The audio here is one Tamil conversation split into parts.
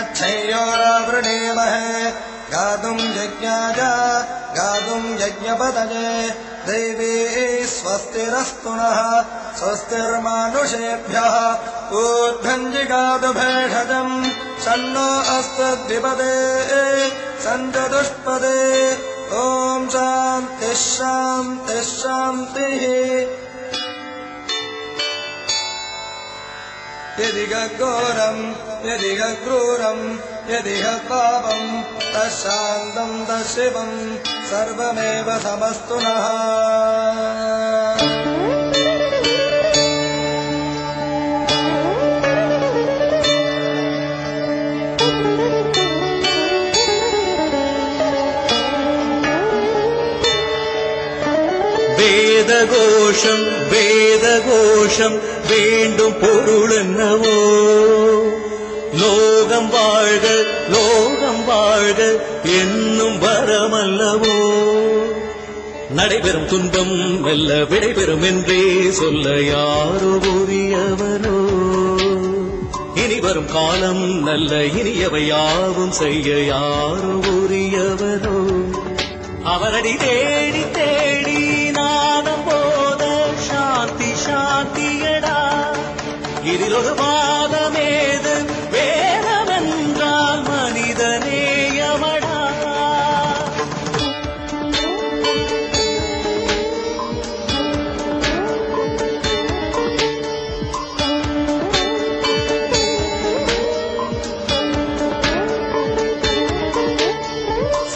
अच्छयोरावृणीमहे गातुम् यज्ञाय गातुम् यज्ञपतये दैवी स्वस्तिरस्तु नः स्वस्तिर्मानुषेभ्यः। ऊर्ध्वञ्जिगातु भेषजम् सन्नो अस्त्वद्विपदे सञ्चतुष्पदे ॐ शान्तिः शान्तिः शान्तिः यदिह घोरम् यदिह क्रूरम् यदिह पापम् तशान्तम् शान्तम् सर्वमेव समस्तु नः वेदघोषम् वेदघोषम् வேண்டும் பொருள் என்னவோ? லோகம் வாழ்க லோகம் வாழ்க என்னும் வரமல்லவோ? நடைபெறும் துன்பம் மெல்ல விடைபெறும் என்றே சொல்ல யாரோ உரியவனோ இனி வரும் காலம் நல்ல இனியவை யாவும் செய்ய யாரோ உரியவனோ அவரடி தேடி தேடி இதில் வாதமேது வேதமென்றால் மனிதநேயமடா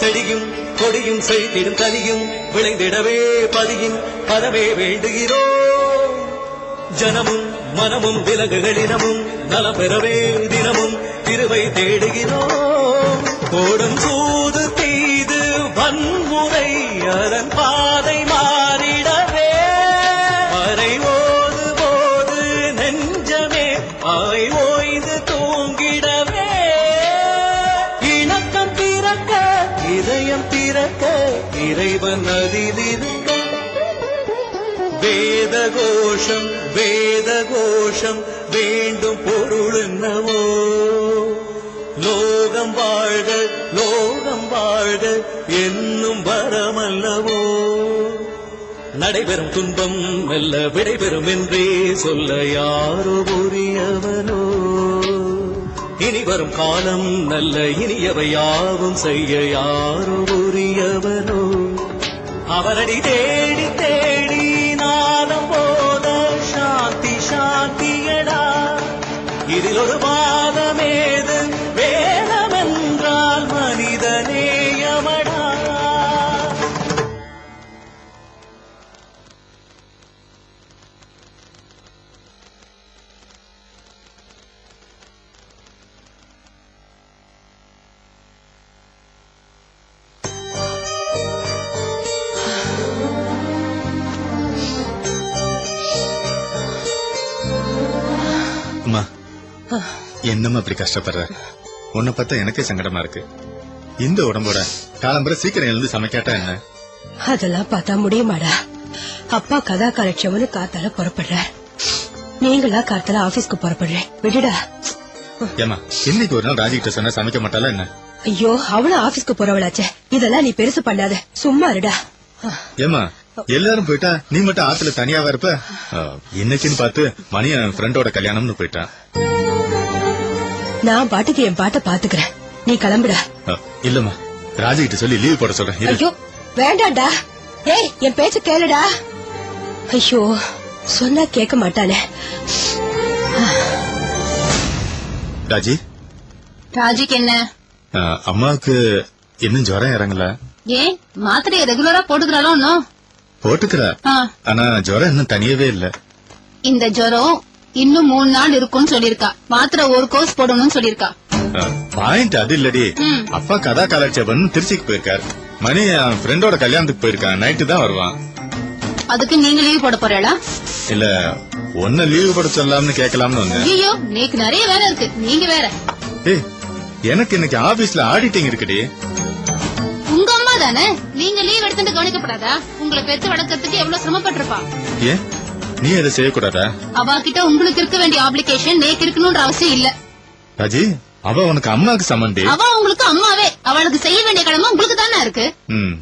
செடியும் கொடியும் செழித்திடும் கனியும் விளைந்திடவே பதியும் பதவே வேண்டுகிறோம். ஜனமும் மனமும் விலகுகளிடமும் நல பெறவே தினமும் திருவை தேடுகிறோம். கோடும் சூது தீது வன்முறை அரண் பார் வேத கோஷம் வேத கோஷம் வேண்டும் பொருள் என்னவோ லோகம் வாழ்க லோகம் வாழ்க என்னும் வரமல்லவோ? நடைபெறும் துன்பம் மெல்ல விடைபெறும் என்றே சொல்ல யாரோ புரியவனோ இனி வரும் காலம் நல்ல இனியவை யாவும் செய்ய யாரோ புரியவனோ அவரடி தேடி தேடி இதில் ஒரு வாதமேது என்னம்மா அப்படி கஷ்டப்படுற. உன்னை பார்த்தா எனக்கே சங்கடமா இருக்கு. இந்த உடம்போட காலம்பர சீக்கிரம் எழுந்து சமைக்காட்டா என்ன? அதெல்லாம் பார்த்தா முடியுமாடா? அப்பா கதா காலட்சேமனு காத்தால புறப்படுறார் நீங்களா காத்தால ஆபீஸ்க்கு புறப்படுறேன் விடுடா. ஏமா இன்னைக்கு ஒரு நாள் ராஜிகிட்ட சொன்னா சமைக்க மாட்டாளா என்ன? ஐயோ அவளும் ஆபீஸ்க்கு போறவளாச்சே. இதெல்லாம் நீ பெருசு பண்ணாத. சும்மா இருடா. ஏமா எல்லாரும் போயிட்டா நீ மட்டும் ஆத்துல தனியாவா இருப்ப? ஆ, இன்னைக்குன்னு பார்த்து மணி என் ஃப்ரெண்டோட கல்யாணம்னு போயிட்டான் நான் பாட்டுக்கு என் பாட்ட பாத்துக்கிறேன் நீ கிளம்புடா. இல்லம்மா. ராஜிகிட்ட சொல்லி லீவ் போட சொல்றேன். ஐயோ வேண்டாம்டா. ஏய் என் பேச்ச கேளுடா. ஐயோ சொன்னா கேட்க மாட்டானே. ராஜி? ராஜிக்கு என்ன? அம்மாவுக்கு இன்னும் ஜுரம் இறங்கல ஏன் மாத்திரையை ரெகுலரா போட்டுக்கிறாளோ இன்னும்? போட்டுக்கிறா. ஆனா ஜுரம் இன்னும் தனியவே இல்ல. இந்த ஜுரம் இன்னும் மூணு நாள் இருக்கும்னு சொல்லிருக்கா மாத்திரை ஒரு கோர்ஸ் போடணும்னு சொல்லிருக்கா பாயிண்ட் அது இல்லடி. அப்பா கதா காலட்சேபன் திருச்சிக்கு போயிருக்காரு. மணி என் ஃப்ரெண்டோட கல்யாணத்துக்கு போயிருக்கான். நைட்டு தான் வருவான். அதுக்கு நீங்க லீவ் போட போறீங்களா? இல்ல ஒன்ன லீவு போட சொல்லலாம்னு கேட்கலாம்னு வந்தேன். ஐயோ நேக்கு நிறைய வேலை இருக்கு. நீங்க வேற. ஏய் எனக்கு இன்னைக்கு ஆபீஸ்ல ஆடிட்டிங் இருக்குடி. உங்க அம்மா தானே? நீங்க லீவ் எடுத்துட்டு கவனிக்கப்படாதா? உங்களை பெத்து வளர்க்கறதுக்கு எவ்வளவு சிரமப்பட்டிருப்பா. ஏன்? நீ அதை செய்யக்கூடாதா? அவ கிட்ட உங்களுக்கு இருக்க வேண்டிய ஆப்ளிகேஷன் நேக்கு இருக்கணும்ன்ற அவசியம் இல்ல. ராஜி அவ உனக்கு அம்மாக்கு சமண்டி அவ உங்களுக்கு அம்மாவே. அவளுக்கு செய்ய வேண்டிய கடமை உங்களுக்கு தானே இருக்கு. ம்.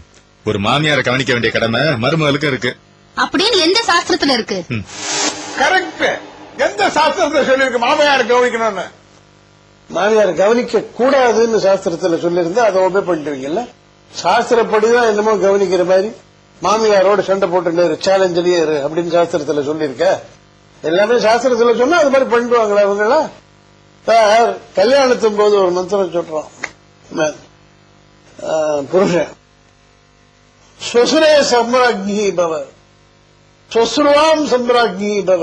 ஒரு மாமியாரை கவனிக்க வேண்டிய கடமை மருமகளுக்கு இருக்கு. அப்படின்னு எந்த சாஸ்திரத்துல இருக்கு? கரெக்ட். எந்த சாஸ்திரத்துல சொல்லியிருக்கு மாமியார் கவனிக்கணும்னு? மாமியார் கவனிக்க கூடாதுன்னு சாஸ்திரத்துல சொல்லியிருந்தா அதை ஒபே பண்ணிடுவீங்கல்ல? சாஸ்திரப்படிதான் என்னமோ கவனிக்கிற மாதிரி. மாமியாரோட சண்டை போட்டு சேலஞ்சிலேயே இரு அப்படின்னு சாஸ்திரத்துல சொல்லியிருக்க. எல்லாமே சாஸ்திரத்துல சொன்னா அது மாதிரி பண்ணிடுவாங்களா இவங்களா? சார் கல்யாணத்தின் போது ஒரு மந்திரம் சொல்றோம். புருஷன். சொசுரே சம்ராஜ்ஞி பவ சொசுருவாம் சம்ராஜ்ஞி பவ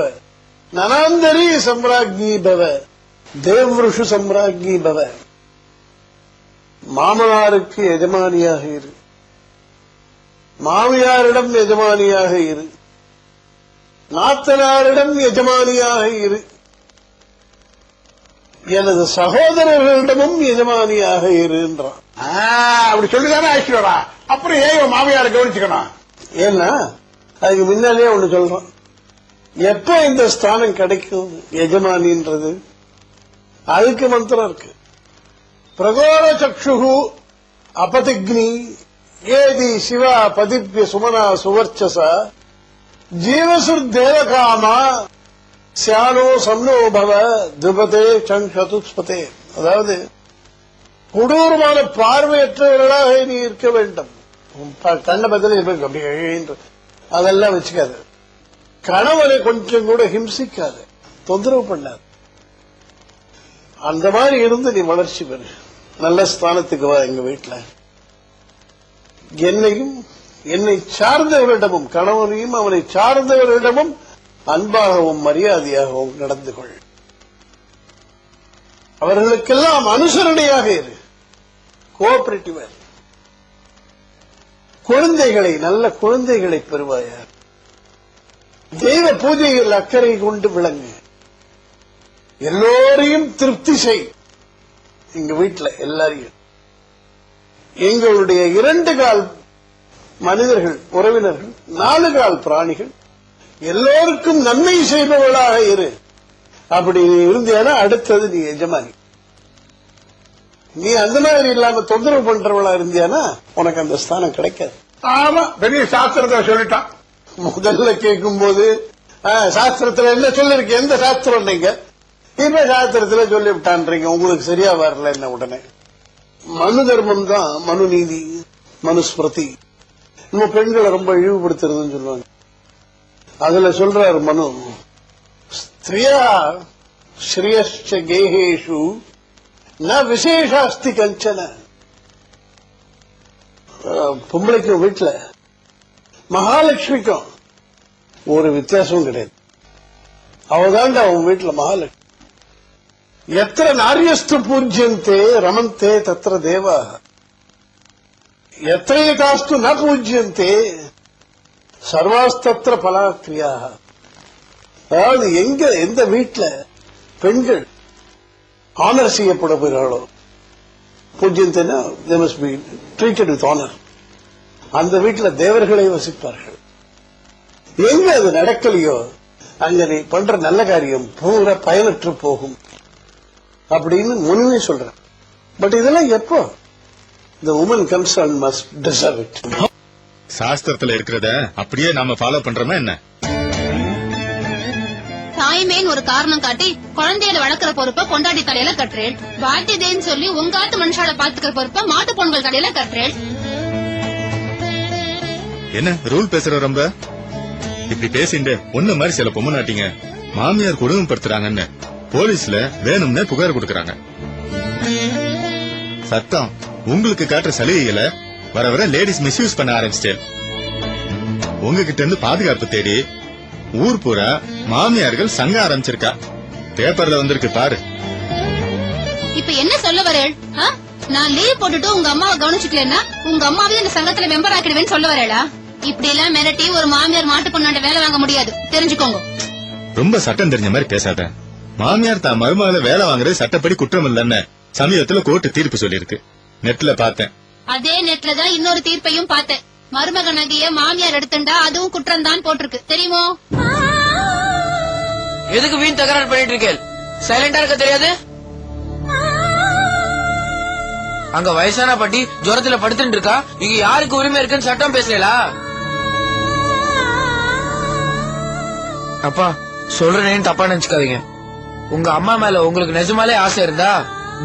நனாந்தரி சம்ராஜ்ஞி பவ தேவ்ருஷு சம்ராஜ்ஞி பவ. மாமனாருக்கு எஜமானியாக இரு. மாமியாரிடம் எஜமானியாக இரு. நாத்தனாரிடம் எஜமானியாக இரு. எனது சகோதரர்களிடமும் எஜமானியாக இருன்றான் அப்படி சொல்லிதானே ஆயிடுச்சுடா. அப்புறம் ஏன் மாமியாரை கவனிச்சுக்கணும்? ஏன்னா அதுக்கு முன்னாலே ஒண்ணு சொல்றோம். எப்ப இந்த ஸ்தானம் கிடைக்கும் எஜமானின்றது? அதுக்கு மந்திரம் இருக்கு. பிரகோர சக்ஷு அபதிக்னி ஏதி சிவா பதிப்ய சுமனா சுவர்ச்சச ஜீவசு தேவகாமா சியானோ சம்னோ பவ துபதே சங் சதுஸ்பதே அதாவது கொடூரமான பார்வையற்றவர்களாக நீ இருக்க வேண்டும். ப- கண்ணை பதில் அப்படியே அதெல்லாம் வச்சுக்காது. கணவனை கொஞ்சம் கூட ஹிம்சிக்காது. தொந்தரவு பண்ணாது. அந்த மாதிரி இருந்து நீ வளர்ச்சி பெறு. நல்ல ஸ்தானத்துக்கு வா எங்க வீட்டுல என்னையும் என்னை சார்ந்தவரிடமும் கணவனையும் அவனை சார்ந்தவரிடமும் அன்பாகவும் மரியாதையாகவும் நடந்து கொள். அவர்களுக்கெல்லாம் அனுசரணையாக இரு. கோஆபரேட்டிவ் குழந்தைகளை நல்ல குழந்தைகளை பெறுவாயார் தெய்வ பூஜையில் அக்கறை கொண்டு விளங்கு. எல்லோரையும் திருப்தி செய். எங்க வீட்டுல எல்லாரையும். எங்களுடைய இரண்டு கால் மனிதர்கள் உறவினர்கள் நாலு கால் பிராணிகள் எல்லோருக்கும் நன்மை செய்பவளாக இரு. அப்படி நீ இருந்தேனா அடுத்தது நீ எஜமானி. நீ அந்த மாதிரி இல்லாம தொந்தரவு பண்றவளா இருந்தியானா உனக்கு அந்த ஸ்தானம் கிடைக்காது. ஆமா பெரிய சாஸ்திரத்தை சொல்லிட்டான். முதல்ல கேட்கும் போது சாஸ்திரத்துல என்ன சொல்லிருக்கு? எந்த சாஸ்திரம் நீங்க? இப்ப சாஸ்திரத்துல சொல்லி விட்டான்றீங்க உங்களுக்கு சரியா வரல என்ன உடனே? மனு தர்மம் தான் மனு நீதி மனுஸ்மிருதி. நம்ம பெண்களை ரொம்ப இழிவுபடுத்துறதுன்னு சொல்லுவாங்க. அதுல சொல்றாரு மனு ஸ்திரியா ஸ்ரீயஷ்ட கேகேஷு ந விசேஷாஸ்தி கஞ்சன. பொம்பளைக்கும் வீட்டுல மகாலட்சுமிக்கும் ஒரு வித்தியாசமும் கிடையாது. அவதான்டா அவன் வீட்டுல மகாலட்சுமி. எத்திர நாரியஸ்து பூஜ்யந்தே ரமந்தே தத்திர தேவா. எத்தனை காஸ்து ந பூஜ்யந்தே சர்வாஸ்தத்திர பலாக்கிரியா அதாவது எங்க எந்த வீட்டில் பெண்கள் ஆனர் செய்யப்படுகிறாளோ பூஜ்யந்தேனா they must be treated with honour அந்த வீட்டுல தேவர்களை வசிப்பார்கள். எங்க அது நடக்கலையோ அங்க நீ பண்ற நல்ல காரியம் பூரா பயனற்று போகும். அப்படின்னு முன்னே சொல்றேன். பட் இதெல்லாம் எப்போ? The woman concerned must deserve it. சாஸ்திரத்துல இருக்கிறத அப்படியே நாம ஃபாலோ பண்றோமா என்ன? தாய்மேன் ஒரு காரணம் காட்டி குழந்தைகளை வளர்க்கிற பொறுப்ப கொண்டாடி தலையில கட்டுறேன். பாட்டிதேன்னு சொல்லி உங்க ஆத்து மனுஷால பாத்துக்கிற பொறுப்ப மாட்டு பொங்கல் தலையில கட்டுறேன். என்ன ரூல் பேசுற ரொம்ப? இப்படி பேசிண்டு ஒண்ணு மாதிரி சில பொம்மநாட்டிங்க மாமியார் கொடுமைப்படுத்துறாங்கன்னு. போலீஸ்ல வேணும்னே புகார் கொடுக்கறாங்க. சத்தம். உங்களுக்கு காட்டுற சலுகைகளை வர வர லேடிஸ் மிஸ்யூஸ் பண்ண ஆரம்பிச்சிட்டேன். உங்ககிட்ட இருந்து பாதுகாப்பு தேடி ஊர் பூரா மாமியார்கள் சங்க ஆரம்பிச்சிருக்கா. பேப்பர்ல வந்திருக்கு பாரு. இப்ப என்ன சொல்ல வரேள்? நான் லீவ் போட்டுட்டு உங்க அம்மாவை கவனிச்சுக்கலன்னா உங்க அம்மாவையும் இந்த சங்கத்துல மெம்பர் ஆக்கிடுவேன்னு சொல்ல வரேளா? இப்படி எல்லாம் மிரட்டி ஒரு மாமியார் மாட்டு பொண்ணாண்ட வேலை வாங்க முடியாது. தெரிஞ்சுக்கோங்க. ரொம்ப சட்டம் தெரிஞ்ச மாதிரி பேசாத. மாமியார் தான் மருமகளை வேலை வாங்குறது சட்டப்படி குற்றம் இல்லைன்னு சமீபத்துல கோர்ட்டு தீர்ப்பு சொல்லியிருக்கு. நெட்ல பார்த்தேன். அதே நெட்ல தான் இன்னொரு தீர்ப்பையும் பார்த்தேன். மருமக நகைய மாமியார் எடுத்துண்டா அதுவும் குற்றம் தான் போட்டிருக்கு. தெரியுமோ? எதுக்கு வீண் தகராறு பண்ணிட்டு இருக்கேன் சைலண்டா இருக்க தெரியாது? அங்க வயசான பாட்டி ஜுரத்துல படுத்துட்டு இருக்கா? இங்க யாருக்கு உரிமை இருக்குன்னு சட்டம் பேசலா அப்பா சொல்றேன்னு தப்பா நினைச்சுக்காதீங்க. உங்க அம்மா மேல உங்களுக்கு நிஜமாலே ஆசை இருந்தா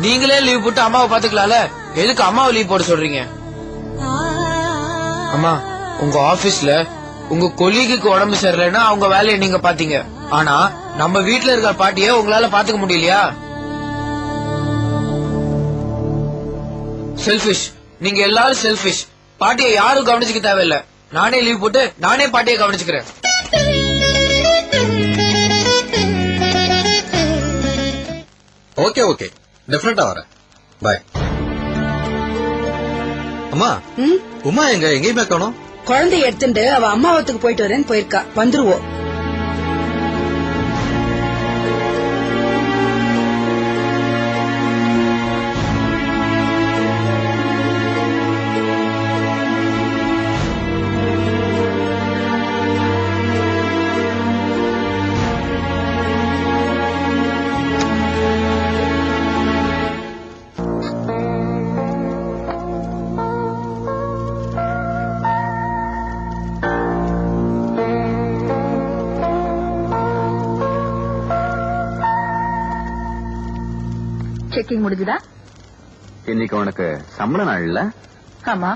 நீங்களே லீவ் போட்டு அம்மாவை பாத்துக்கலாம்ல எதுக்கு அம்மாவை லீவ் போட சொல்றீங்க? அம்மா உங்க ஆபீஸ்ல உங்க கொலீகுக்கு உடம்பு சரியில்லைன்னா அவங்க வேலையை நீங்க பாத்தீங்க. ஆனா நம்ம வீட்டுல இருக்கிற பாட்டிய உங்களால பாத்துக்க முடியலையா? செல்பிஷ் நீங்க எல்லாரும் செல்பிஷ் பாட்டியை யாரும் கவனிச்சுக்க தேவையில்ல. நானே லீவ் போட்டு நானே பாட்டியை கவனிச்சுக்கிறேன். ஓகே ஓகே டெஃபினட்டா வரேன். பாய் அம்மா உமா எங்க? எங்கேயுமே காணோம். குழந்தைய எடுத்துட்டு அவ அம்மாவத்துக்கு போயிட்டு வரேன்னு போயிருக்கா. வந்துருவோம் செக்கிங் முடிஞ்சுதா? இன்னைக்கு உனக்கு சம்பள நாள் இல்ல? ஆமா.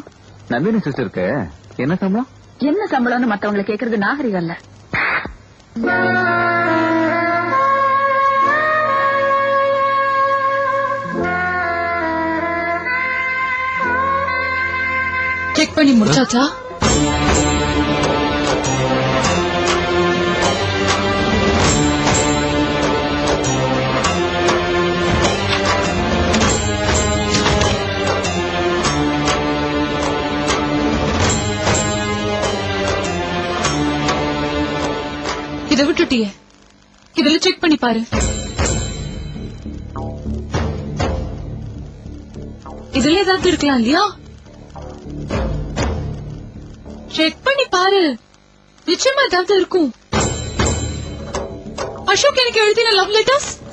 நந்தினி சிஸ்டருக்கு என்ன சம்பளம்? என்ன சம்பளம்னு மத்தவங்களை கேக்குறது நாகரிகம் இல்ல. செக் பண்ணி முடிச்சாச்சா? இதை விட்டுட்டியே. இதுல செக் பண்ணி பாரு. இதுல ஏதாவது இருக்கலாம் இல்லையா? செக் பண்ணி பாரு. நிச்சயமா ஏதாவது இருக்கும். அசோக் எனக்கு எழுதின லவ் லெட்டர்ஸ்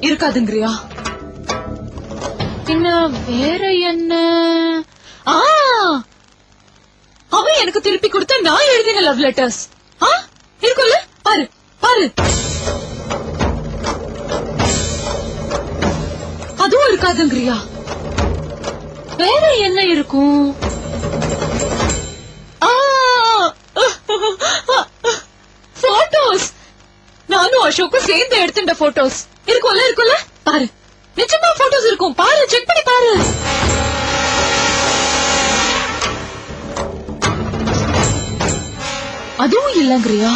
இருக்காதுங்கிறியா? என்ன வேற என்ன? ஆ! அவன் எனக்கு திருப்பி கொடுத்த நான் எழுதின லவ் லெட்டர்ஸ் ஆ? இருக்குல்ல பாரு பாரு. அதுவும் இருக்காதுங்கிறியா வேற என்ன இருக்கும்? போட்டோஸ் நானும் அசோக்கும் சேர்ந்து எடுத்துட்ட போட்டோஸ் இருக்கும்ல இருக்கும்ல? பாரு. நிச்சயமா போட்டோஸ் இருக்கும். பாரு செக் பண்ணி பாரு. இல்லங்கிறியா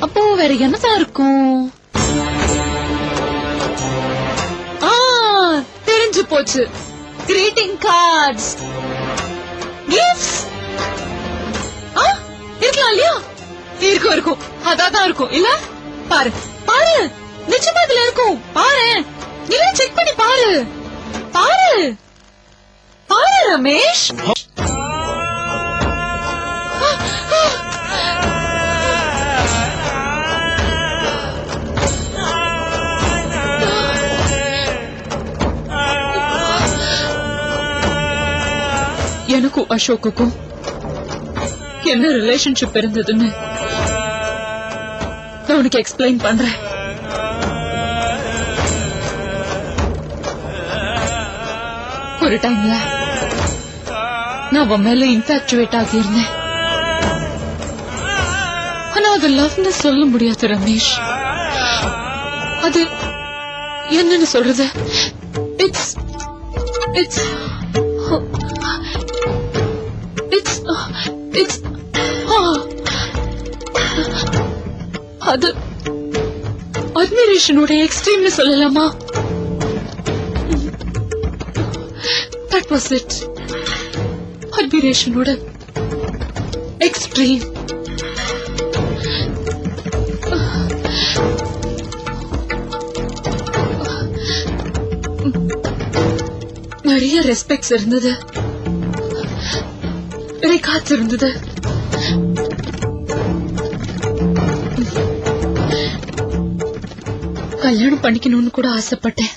அப்போ வேற என்னதான் இருக்கும்? தெரிஞ்சு போச்சு. கிரீட்டிங் கார்ட்ஸ் கிஃப்ட்ஸ் இருக்கலாம் இல்லையா? இருக்கும் இருக்கும். அதான் இருக்கும். இல்ல? பாரு பாரு. நிச்சயமா இதுல இருக்கும். பாரு. நீ செக் பண்ணி பாரு. பாரு. பாரு ரமேஷ். எனக்கும் அசோக்குக்கும் என்ன ரிலேஷன்ஷிப் இருந்ததுன்னு? நான் உனக்கு எக்ஸ்பிளைன் பண்றேன். ஒரு டைம்ல நான் உன் மேல இன்ஃபாக்சுவேட் ஆகியிருந்தேன். ஆனா அது லவ்னு சொல்ல முடியாது ரமேஷ். அது என்னன்னு சொல்றது? இட்ஸ் இட்ஸ் அது அட்மிரேஷனோட எக்ஸ்ட்ரீம்னு சொல்லலாமா? தட் வாஸ் இட் அட்மிரேஷனோட எக்ஸ்ட்ரீம் நிறைய ரெஸ்பெக்ட்ஸ் இருந்தது. காத்து இருந்தது கல்யாணம் பண்ணிக்கணும்னு கூட ஆசைப்பட்டேன்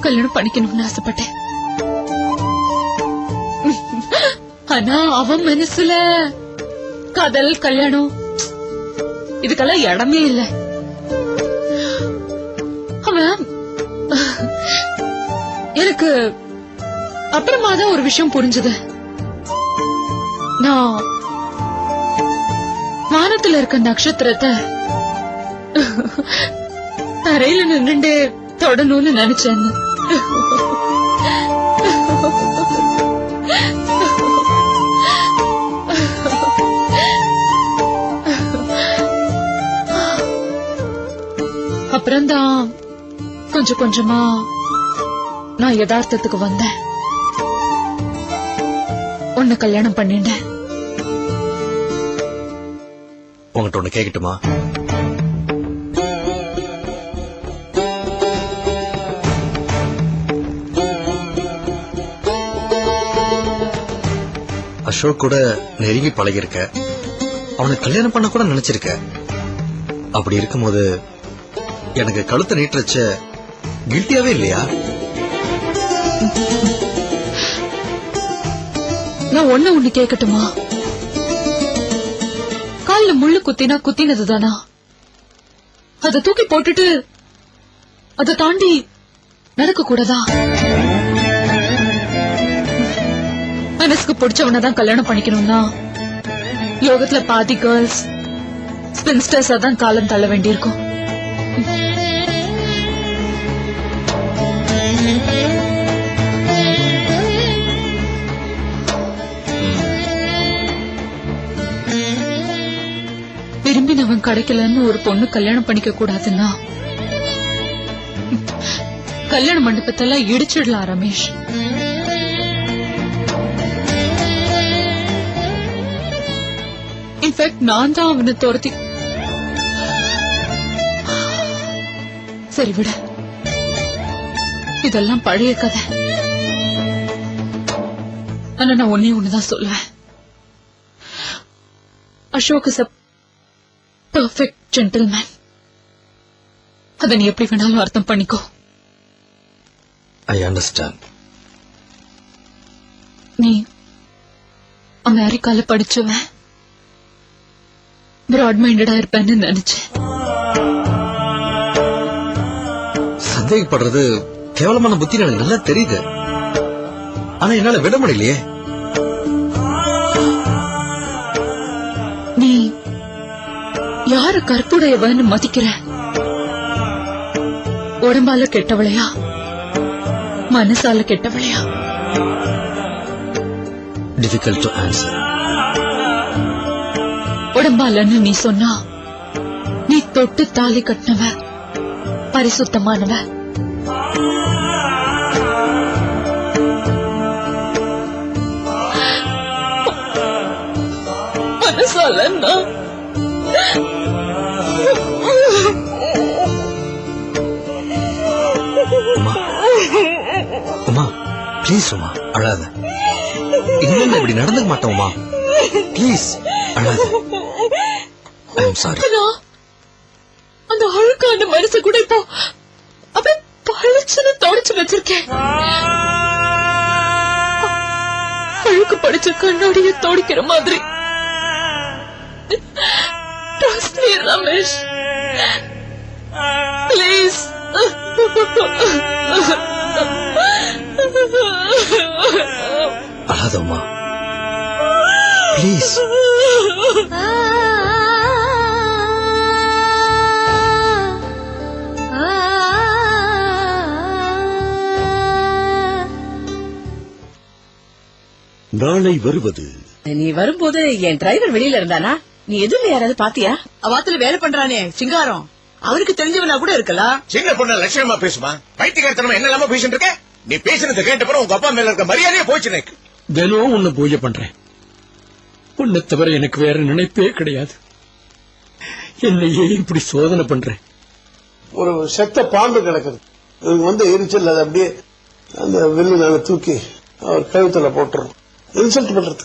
கல்யாணம் பண்ணிக்கணும்னு ஆசைப்பட்டேன் ஆனா அவன் மனசுல காதல் கல்யாணம் இதுக்கெல்லாம் இடமே இல்ல எனக்கு அப்புறமா தான் ஒரு விஷயம் புரிஞ்சது. நான் வானத்துல இருக்க நட்சத்திரத்தை தரையில நின்னுட்டு தொடணும்னு நினைச்சேன். அப்புறம்தான் கொஞ்சம் கொஞ்சமா நான் யதார்த்தத்துக்கு வந்தேன். உன்னை கல்யாணம் பண்ணிட்டேன். உங்ககிட்ட ஒண்ணு கேக்கட்டுமா? அசோக் கூட நெருங்கி பழகிருக்க அவனை கல்யாணம் பண்ண கூட நினைச்சிருக்க. அப்படி இருக்கும்போது எனக்கு கழுத்தை நீட்டுறச்ச கில்ட்டியாவே இல்லையா? நான் ஒண்ணு ஒண்ணு கேட்கட்டுமா கால்ல முள்ளு குத்தினா குத்தினது தானா அத தூக்கி போட்டுட்டு அத தாண்டி நடக்க கூடாதா? மனசுக்கு பிடிச்சவனதான் கல்யாணம் பண்ணிக்கணும்னா யோகத்துல பாதி கேர்ள்ஸ் ஸ்பின்ஸ்டர்ஸ் தான் காலம் தள்ள வேண்டியிருக்கும். கிடைக்கலன்னு ஒரு பொண்ணு கல்யாணம் பண்ணிக்க கூடாதுன்னா? கல்யாண மண்டபத்தெல்லாம் இடிச்சிடலாம் ரமேஷ். இன்ஃபேக்ட் நான் தான் அவனை துரத்தி சரி விட. இதெல்லாம் பழைய கதை. ஆனா நான் ஒன்னே ஒண்ணுதான் சொல்லுவேன். அசோக் இஸ் பர்ஃபெக்ட் ஜென்டில்மேன் அதை நீ எப்படி வேணாலும் அர்த்தம் பண்ணிக்கோ. ஐ அண்டர்ஸ்டாண்ட் நீ அமெரிக்கால படிச்சவன். பிராட் மைண்டடா இருப்பேன்னு நினைச்சேன். சந்தேகப்படுறது கேவலமான புத்தி எனக்கு நல்லா தெரியுது. ஆனா என்னால விட முடியலையே. யாரு கற்புடையவன்னு மதிக்கிற? உடம்பால கெட்டவளையா? மனசால கெட்டவளையா? டிஃபிகல்ட் உடம்பாலன்னு நீ சொன்னா நீ தொட்டு தாலி கட்டினவ பரிசுத்தமானவ. மனசாலன்னா ப்ளீஸ் உமா அழாத. இனிமேல் இப்படி நடந்துக்க மாட்டோமா உமா. ப்ளீஸ் அழாத. ஐ சாரி அந்த அழுக்கான மனசு கூட இப்போ அப்படியே பழிச்சுன்னு தொடச்சு வச்சிருக்கேன். அழுக்கு படிச்ச கண்ணாடிய தோடிக்கிற மாதிரி. Trust me, Ramesh. ப்ளீஸ் அழாத உமா ப்ளீஸ் நாளை வருவது நீ வரும்போது என் டிரைவர் வெளியில இருந்தானா? நீ எதிரில யாராவது பாத்தியா? அவாத்துல வேலை பண்றானே சிங்காரம். அவருக்கு தெரிஞ்சவனா கூட இருக்கலாம். சின்ன பொண்ணு லட்சணமா பேசுமா? பைத்தியக்காரத்தனமா என்ன இல்லாம பேசிட்டு இருக்க? நீ பேசினதை கேட்ட பிறகு உங்க அப்பா மேல இருக்க மரியாதையே போச்சு எனக்கு. தினம் உன்னை பூஜை பண்றேன். உன்னை தவிர எனக்கு வேற நினைப்பே கிடையாது. என்னையே இப்படி சோதனை பண்றேன் ஒரு செத்த பாம்பு கிடக்குது. இவங்க வந்து எரிச்சல் அதை அப்படியே அந்த வில்லு நாங்க தூக்கி அவர் கழுத்துல போட்டுறோம் இன்சல்ட் பண்றது